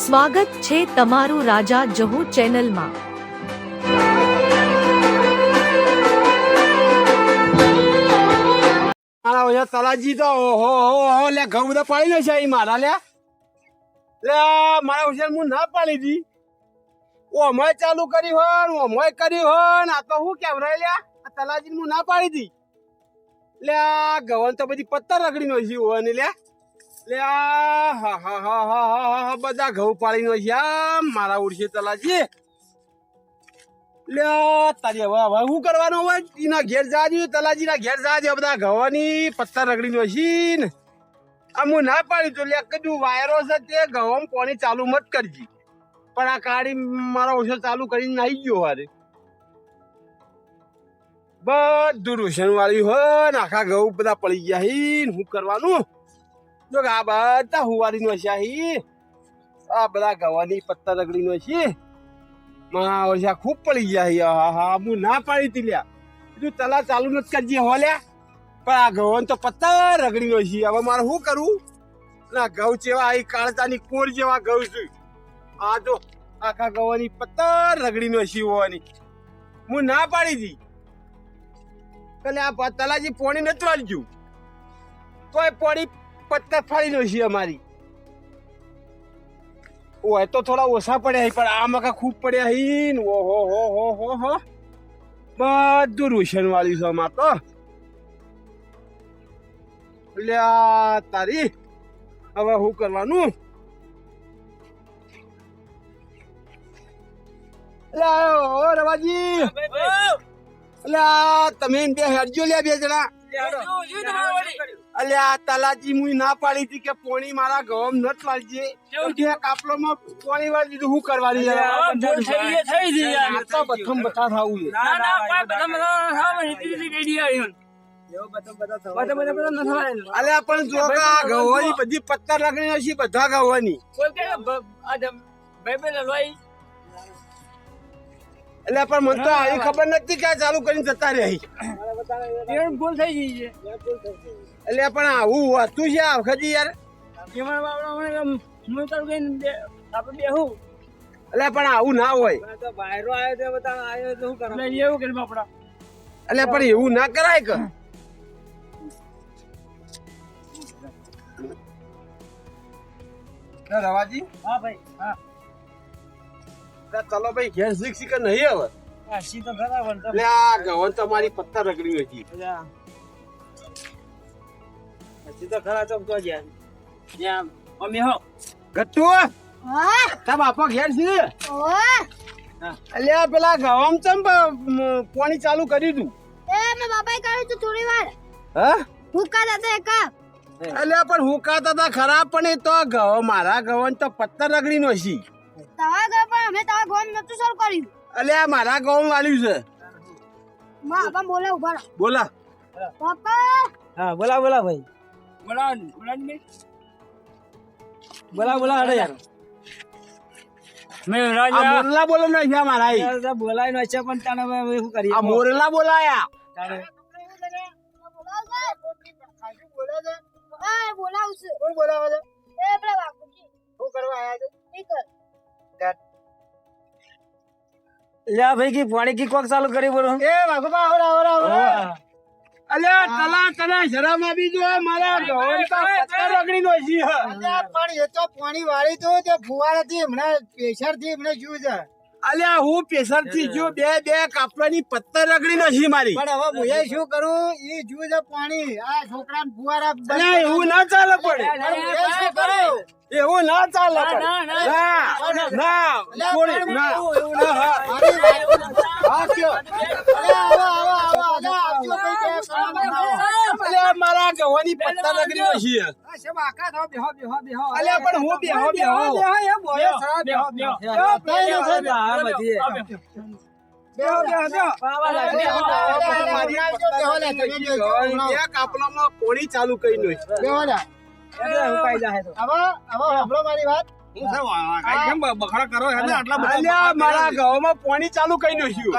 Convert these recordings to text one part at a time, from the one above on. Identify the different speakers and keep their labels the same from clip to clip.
Speaker 1: સ્વાગત છે તમારું રાજા જહુ ચેનલમાં.
Speaker 2: મારા તલાજી તો ઓહો ઓહો લે, ઘઉં બધા પાડી નાખ્યા એ મારા, લે. લે મારા ઓછા હું ના પાડી દી. ઓમય ચાલુ કરી હોય ને ઓમય કરી હોન. આ તો હું કેમ રહી લ્યા આ તલાજી હું ના પાડી દી. લે ગવન તો બધી પત્તર રગડી નો જીવ હોય ને લે. લે આ, હા હા હા હા હા હા બધા ઘઉં પાડી નો આ મારા ઉડશે તલાજી લે તારી હવે હવે શું કરવાનું હોય? એના ઘેર જાજો તલાજીના ઘેર જાજો બધા ઘવાની પત્તા રગડી નો ને. આ હું ના પાડી તો લે કીધું વાયરો છે તે ઘઉં પાણી ચાલુ મત કરજી. પણ આ કાળી મારા ઓછો ચાલુ કરીને નાઈ ગયો હારે. બધું રોશન વાળ્યું હોય ને, આખા ઘઉં બધા પડી ગયા હી શું કરવાનું? જો આ બધા હુવારી નો છે આ બધા ગવાની પત્તા રગડી નો છે મા ઓછા ખૂબ પડી ગયા હી હા હા, હું ના પાડી તી લ્યા. તું તલા ચાલુ નથી કરજે હો લ્યા. પણ આ ગવન તો પત્તા રગડી નો છે. હવે મારે શું કરવું ના, ઘઉં જેવા અહીં કાળતાની કોર જેવા ઘઉં છું. આ જો, આખા ગવાની પત્તર રગડી નો હોવાની. હું ના પાડી દી એટલે આ તલાજી પોણી નથી વાળજ્યું તોય પોણી પત્તર ફાડી છે અમારી. ઓય તો થોડા ઓછા પડ્યા હી, પણ આ મકા ખૂબ પડ્યા હી ઓહો હો હો હો હો. બધું રોશન વાળી છે અમાર તો. લ્યા તારી. હવે શું કરવાનું? લે ઓ રવાજી. લ્યા તમે બે હેડજો લ્યા બે જણા. અલ્યા તલાજી મુઈ ના પાડી હતી કે પોણી મારા ગમ નત વાળજે કે કાપલોમાં પોણી વાળી દીધું હું કરવાની યાર?
Speaker 3: થઈ ગઈ, થઈ ગઈ યાર.
Speaker 2: તો બથમ બતા થાવું છે
Speaker 3: ના, ના, કોઈ બધા બતા ખાવા નથી દીધી ગઈ યાર.
Speaker 2: અલ્યા પણ જો કે ગવાની બધી પત્તર લાગણી હશે બધા ગવાની
Speaker 3: કોઈ કે ભાઈ હલવાઈ.
Speaker 2: એટલે પણ મને તો આવી ખબર નથી કે ચાલુ કરીને જતા રહી
Speaker 3: ભૂલ થઈ ગઈ છે.
Speaker 2: એટલે પણ આવું હતું છે આ વખત યાર
Speaker 3: એમાં બાપડા હું બે- આપણે બેહું.
Speaker 2: એટલે પણ આવું ના હોય
Speaker 3: એટલે એવું કે બાપડા.
Speaker 2: એટલે પણ એવું ના કરાય કે રવાજી
Speaker 3: હા ભાઈ, હા.
Speaker 2: ચાલો ભાઈ ઘેર શીખ શીખ નહીં હવે.
Speaker 3: આ તો. ખરા
Speaker 2: ગવન તમારી પત્તા રગડી હતી.
Speaker 3: અલ્યા. તો ખરા ચોક તો જ્યાં. જ્યાં મમ્મી હો.
Speaker 2: ગટ્ટુ? તા બાપા ઘેર છે? અલ્યા પેલા ગવામ ચમ પાણી ચાલુ કરી દઉં.
Speaker 4: એ મેં બાપાએ કહ્યું તું થોડી વાર.
Speaker 2: હા?
Speaker 4: હતા એક
Speaker 2: અલ્યા પણ હુકા તા ખરાબ પણ એ તો ગવ મારા ગવન તો પત્તર રગડી નો છે.
Speaker 4: તમારા અમે તમારા ગોમ નતું સર કર્યું.
Speaker 2: આ મારા ગોમ વાલ્યું છે.
Speaker 4: માં બાપા બોલે ઊભા રહો.
Speaker 2: બોલા.
Speaker 4: પપ્પા
Speaker 3: હા બોલા બોલા ભાઈ. બોલા બોલા ને બોલા બોલા અરે યાર. મેં
Speaker 2: મોરલા બોલો ને છે મારા.
Speaker 3: બોલાય નો છે પણ તને શું કરીએ?
Speaker 2: આ મોરલા બોલાયા.
Speaker 3: તારે
Speaker 4: બોલાવશે.
Speaker 2: બોલાવે છે?
Speaker 4: એ પેલા બાપુજી.
Speaker 2: શું કરવા આયા છે?
Speaker 4: નીકળ.
Speaker 3: લ્યા ભાઈ કી પાણી કી કોક ચાલુ કરી બોલો.
Speaker 2: એ વાઘોબા આવરા આવરા આવરા. અલ્યા તલા તલા શરમ આવી જો મારા ગવન તો પત્તર રગડી નો છે
Speaker 5: પણ એ તો પાણી વાળી તો તે ફુવારાથી હમણાં પ્રેશરથી હમણાં શું છે
Speaker 2: અલ્યા હું પેશરથી જો બે બે કાપડાની પત્તર રગડી નથી મારી.
Speaker 5: પણ હવે હું એ શું કરું? એ જુએ છે પાણી. આ છોકરાને ફુવારા
Speaker 2: અલ્યા એવું ના ચાલે પડે
Speaker 5: પણ.
Speaker 2: એવું ના ચાલે
Speaker 3: ના, ના,
Speaker 2: ના. ના છોડી ના હા, હા.
Speaker 5: મારી વાત-
Speaker 2: હા કયો
Speaker 5: અરે આવો આવો આવો આવો આવજો ભાઈ બે કામ બનાવો.
Speaker 2: અલ્યા મારા ગવાની પત્તર રગડી નો છે
Speaker 5: આ શેમ આખા થાવ, બેહો બેહો બેહો
Speaker 2: અલ્યા પણ હું બેહો બેહો
Speaker 5: બેહો એમ બોલે સરા બેહો બેહો બેહો બેહો પત્તા
Speaker 2: નગરી માં છીએ અલ્યા પણ હું બેહો બેહો પોણી ચાલુ કરી નો છે
Speaker 5: બેહો જા. હવે હવે સાંભળો મારી વાત
Speaker 2: અલ્યા મારા ઘઉંમાં પાણી ચાલુ કરી નાખ્યું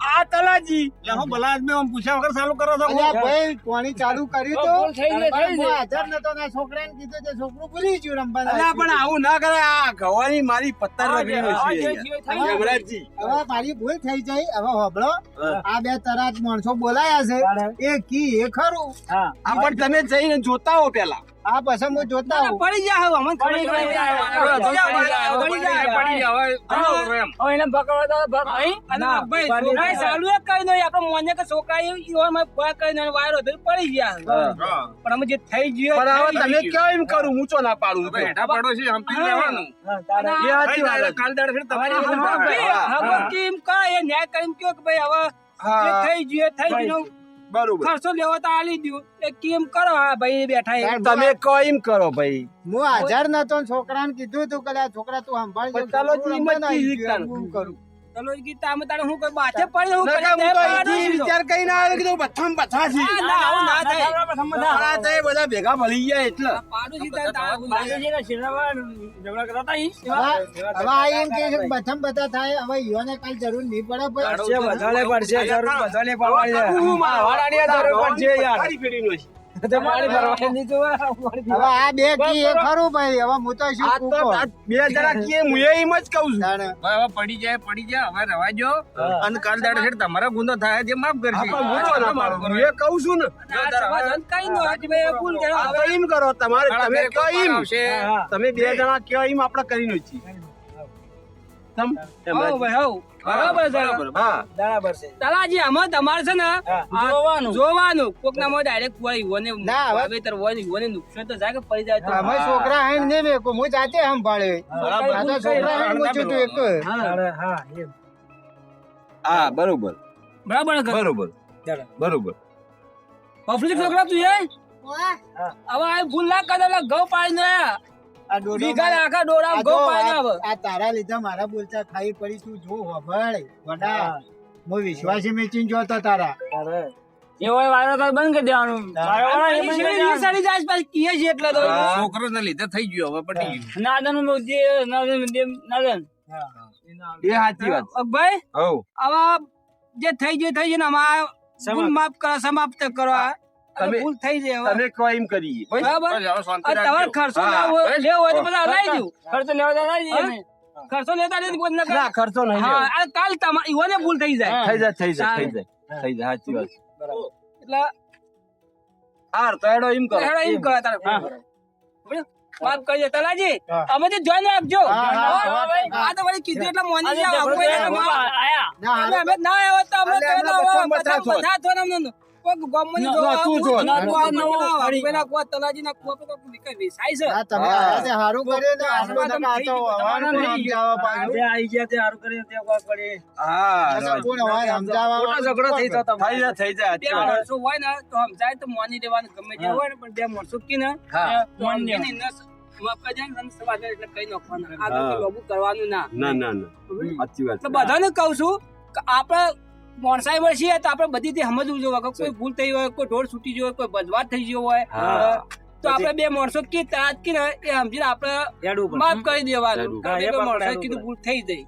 Speaker 2: આ તલાજી.
Speaker 6: લે હું ભલા આદમી આમ પૂછ્યા વગર ચાલુ કરો છો.
Speaker 5: ભાઈ પાણી ચાલુ કર્યું તો
Speaker 3: થઈ ગઈ, થઈ ગઈ.
Speaker 5: હાજર નતો ને છોકરાને કીધું તે છોકરું ભૂલી ગયું રમવાના
Speaker 2: અલ્યા પણ આવું ના કરે. આ ગવાની મારી પત્તર રગડી છે. યમરાજજી
Speaker 5: હવે મારી ભૂલ થઈ જાય. હવે હોબળો આ બે તરાજ માણસો બોલાયા છે. એ કી એ ખરું.
Speaker 2: હા. પણ તમે જઈને જોતા હો પેલા
Speaker 5: આ પછી હું જોતા હોઉં
Speaker 3: પડી જા હવે અમન ખબર
Speaker 6: પડી
Speaker 3: પડી.
Speaker 6: પડી જા
Speaker 3: પડી જા
Speaker 6: પડી પડી જાય, હવે એમ.
Speaker 3: હવે એને પકડવા તો ભાઈ અને ભાઈ, છોકરાએ સાલું એક કઈ નહીં. આપણે મોને કે છોકરાએ ઈવોમાં ભા કઈ નહીં, વાયરો થઈને પડી ગયા. પણ અમે જે થઈ ગયો
Speaker 2: પણ હવે તમે
Speaker 3: કેમ
Speaker 2: કેમ કરું? હું ચો ના પાડું
Speaker 6: હવે છે? હમ પી લેવાનું.
Speaker 2: એ સાચી વાત.
Speaker 6: કાલ દાડ ફેર તમારી
Speaker 3: હા,
Speaker 6: ભૂલ
Speaker 3: હા,
Speaker 6: થાય.
Speaker 3: હા, હા, કેમ કા એ ન્યાય કરીને કયો કે ભાઈ હવે જે
Speaker 2: હા
Speaker 3: થઈ ગયો થઈ ગયું
Speaker 2: બરોબર.
Speaker 3: ખર્ચો લેવો તો આલી દ્યો. એ કેમ કરો? હા ભાઈ બેઠા તમે
Speaker 2: તમે એમ કરો ભાઈ.
Speaker 5: હું હાજર નતો ને છોકરાને કીધું તું કે છોકરા તું સંભાળજો
Speaker 2: ચાલો
Speaker 5: કરું?
Speaker 3: ચલો ગીતા અમે તારે હું કોઈ બાથે પડી હું કરી
Speaker 2: હું તો
Speaker 3: દે,
Speaker 2: અહીંથી
Speaker 3: પાડો દીધો.
Speaker 2: વિચાર કે તું બથામ બથા છે.
Speaker 3: ના, ના, આવું ના થાય.
Speaker 2: બથમ બથા થાય બધા ભેગા ભળી ગયા એટલે.
Speaker 3: પાડો દીધા તારા ગુંડા.
Speaker 5: હવે હવે આ એમ કે છે બથમ બથા થાય હવે યોને કાલ જરૂર નહીં પડે ભાઈ
Speaker 2: વધારે પડશે જરૂર વધારે પડવાની છે વાળાની આ જરૂર પડશે યાર. મારી નો છે.
Speaker 5: હવે આ બે કી એ ખરું ભાઈ હવે હું તો શું કૂકો
Speaker 2: બે જણા કીએ હું એ એમ જ કહું છું.
Speaker 6: હવે હવે પડી જાય પડી જાય હવે રવા અને કાલ દાડે ફેર તમારા ગુનો થાય માફ કરશે
Speaker 2: ના એ કહું છું ને.
Speaker 3: કઈ નો આજે ભૂલ.
Speaker 2: આ એમ કરો તમારે તમે કહો એમ? તમે બે જણા કહો એમ આપણે કરીને છીએ તમ એમ
Speaker 3: હઉ ભાઈ, હઉ. બરાબર છે. તલાજી, આમાં તમારે છે ને આ જોવાનું. કોક ના માં ડાયરેક્ટ કોઈ ઈવોને
Speaker 5: ના,
Speaker 3: વાવેતર હોય ને ઈવોને નુકસાન તો જાય કે પડી જાય તો.
Speaker 5: અમે છોકરા હાઈન ને મેકો હું જાતે સંભાળે
Speaker 6: બરાબર.
Speaker 5: આ છોકરા એક
Speaker 2: હા બરોબર.
Speaker 3: બરાબર
Speaker 2: બરોબર. બરોબર.
Speaker 3: પબ્લિક છોકરા તું એ? હવે આ ભૂલ ના કરે ઘઉં પાડી ને વીઘા આખા ડોળા
Speaker 5: આ
Speaker 3: ઘઉં
Speaker 5: જો
Speaker 3: પાડી ને
Speaker 5: આ-
Speaker 3: આવે.
Speaker 5: આ તારા લીધે મારા બોલતા ખાઈ પડી તું જો હોભળ. વડા હું. વિશ્વાસી મેચીને જોતો તારા.
Speaker 3: અહીં શેરી ની. સાડી જાય પાછી કીએ છે એટલે તો.
Speaker 6: છોકરોને લીધે થઈ ગયો હવે પટી ગયું.
Speaker 3: નાદનનું જે નાદન નાદન.
Speaker 2: એ સાચી વાત.
Speaker 3: ભાઈ
Speaker 2: હવ
Speaker 3: આવા જે થઈ જાય થઈ જાય ને આમાં ભૂલ માફ કરો સમાપ્ત કરો આ
Speaker 2: તમે-
Speaker 3: ભૂલ થઈ જાય
Speaker 2: તમે કહો એમ કરીએ
Speaker 3: બરાબર તમારે
Speaker 6: રાખજો.
Speaker 3: ખર્ચો લેવો હોય- લેવો હોય તો બધા હલાવી દઉં. ખર્ચો લેવા તો હલાવી દઈએ ખર્ચો લેતા નથી કોઈ
Speaker 2: ના ખર્ચો નહીં
Speaker 3: હા આ કાલ તમારે ઈવોને ભૂલ થઈ જાય.
Speaker 2: થઈ જાય થઈ જાય થઈ જાય થઈ જાય સાચી વાત.
Speaker 3: એટલે
Speaker 2: હાર તો એડો એમ કરો.
Speaker 3: એડો એમ કરો તારે. માફ કરજો તલાજી અમે તો જોઈન આપજો. આ તો વળી કીધું એટલે મોની જાવ. કોઈ ના આયા.
Speaker 5: ના
Speaker 3: અમે ના આવ્યો તો અમે તો
Speaker 2: બધા
Speaker 3: થોડા
Speaker 2: તું જો.
Speaker 3: ના, તું વિકય વિસાય છે.
Speaker 5: હા, તમે આજે હારું ને તો.
Speaker 2: હા
Speaker 5: કોણ હોય
Speaker 2: થઈ થઈ જાય.
Speaker 3: માણસો હોય ને તો સમજાય તો માની લેવાનું ગમે તે હોય ને પણ બે માણસો કી ને. માની ને, એટલે કઈ નાખવાના. આગળ કરવાનું ના.
Speaker 2: ના ના ના. સાચી વાત
Speaker 3: બધાને કહું છું કે આપણે મોણસાઈ વર્ષ છીએ તો આપણે બધી રીતે સમજવું જોઈએ. કે કોઈ ભૂલ થઈ હોય કોઈ ઢોર છૂટી ગયો હોય કોઈ બદવાદ થઈ ગયો હોય તો આપણે બે માણસો કે તાત કે ને એ સમજીને આપણે માફ કરી દેવાનું. માણસોએ કીધું ભૂલ થઈ ગઈ.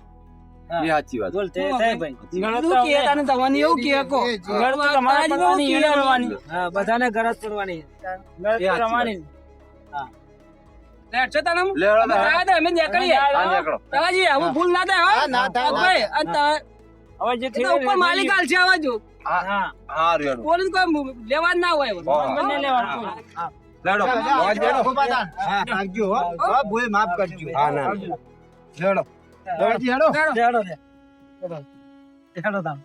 Speaker 2: એ સાચી વાત.
Speaker 3: કીધું કે તાને તમારે એવું કે કહો.
Speaker 5: એ જે-
Speaker 3: ઘરમાં તારાજી એવું કે કરવાની.
Speaker 7: બધાને ગરજ
Speaker 3: અમે નીકળીએ. ભૂલ ના થાય
Speaker 7: હવે જે
Speaker 3: એ ઉપર માલિક છે આવા જો
Speaker 7: હા
Speaker 2: હા. રેડો.
Speaker 3: પોલીસ કોઈ લેવા ના હોય.
Speaker 2: લેડો.
Speaker 5: રાખજો હો. ભૂલ માફ કરજો.
Speaker 2: હા ના. લેડો
Speaker 7: તામ